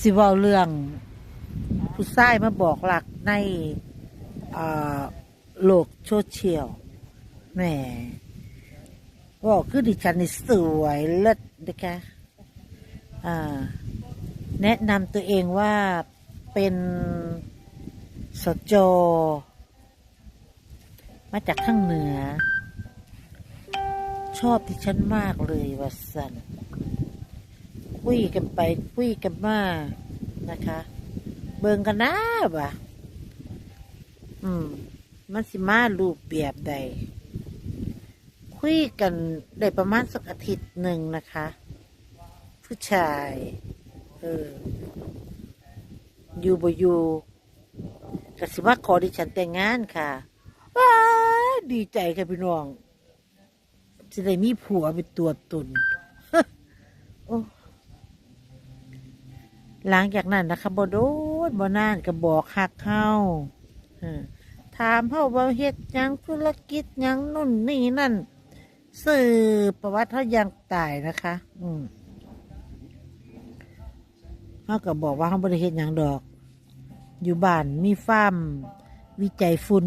สิว้าเรื่องผู้ชายมาบอกหลักในโลกโซเชียลแหมบอกคือดิฉันนี่สวยเลิศนะคะแนะนำตัวเองว่าเป็นสจมาจากข้างเหนือ ชอบที่ฉันมากเลยวัสัน คุยกันไปคุยกันมานะคะ เบิ่งกันนะบ่ะอืม มันสิมารูปแบบใด คุยกันได้ประมาณสักอาทิตย์หนึ่งนะคะ ผู้ชาย เออ อยู่บ่อยู่กสิว่าขอดิฉันแต่งงานค่ะว้าดีใจค่ะพี่น้องจะได้มีผัวเป็นตัวตน โอ้ หลังจากนั้นนะคะบ่โดนบ่นานก็บอกหักเข้าถามเฮาว่าเฮ็ดยังธุรกิจยังนู่นนี่นั่นสื่อประวัติเขายังตายนะคะ อืมเขาก็บอกว่าเขาบริเฮ็ดยังดอก อยู่บ้านมีฟาร์มวิจัยฝุ่น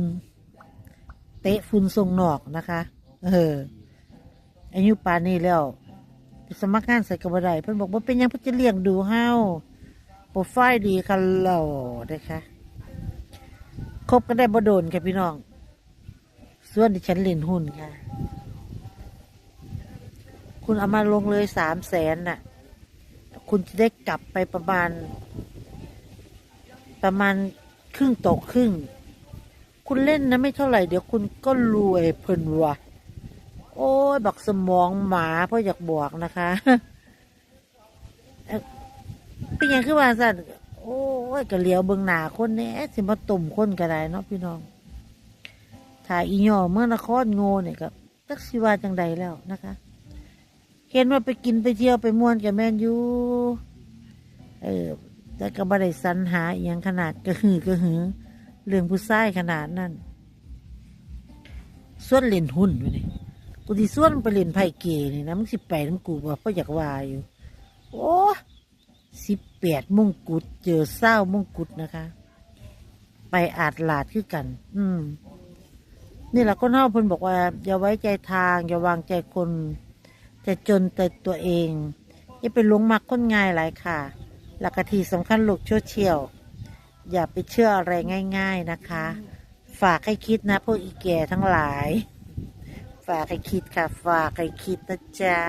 เตะฝุ่นส่งนอกนะคะ เอออายุป่านนี้แล้วสมัครงานใส่กระบไดเพิ่นบอกว่าเป็นยังเพิ่นจะเลี้ยงดูเฮา โปรไฟล์ดีค่ะหล่อนะคะคบกันได้บ่โดนค่ะพี่น้อง ส่วนที่ฉันเล่นหุ้นค่ะ คุณเอามาลงเลยสามแสนน่ะ คุณจะได้กลับไปประมาณ ประมาณครึ่งต่อครึ่ง คุณเล่นนะไม่เท่าไหร่ เดี๋ยวคุณก็รวยเพลินวะโอ้ย บักสมองหมาเพราะอยากบอกนะคะ เป็นหยังคือว่าสันโอ้ยกะเหลียวเบิงหนาคนแหน่สิมาตุ่มคนก็ได้เนาะพี่น้องถ้าอีหย่อเมื่อนครโง่เนี่ยก็ตักสิว่าจังใดแล้วนะคะ เห็นว่าไปกินไปเที่ยวไปม่วนกับแมนยูเออแต่ก็บ่ได้สรรหาอหย่างขนาดกระหือกระหือ เรื่องผู้ชายขนาดนั้นส่วนเล่นหุ้นอยู่นี่กูที่ส่วนไปเล่นไพ่เกนี่นะมึงสิไปน้ำกูว่เพราะอยากวายอยู่ โอ้ สิบแปดมงกุฎเจอเศร้ามงกุฎนะคะ ไปอาจหลาดคือกัน อืม นี่แหละก็เน่าพนบอกว่า อย่าไว้ใจทาง อย่าวางใจคนจะจนแต่ตัวเอง อย่าไปลงมักคนง่ายหลายค่ะ หลักทีสำคัญหลูกโชเชียว อย่าไปเชื่ออะไรง่าย ๆนะคะ ฝากให้คิดนะพวกอีแก่ทั้งหลาย ฝากให้คิดค่ะ ฝากให้คิดนะจ๊ะ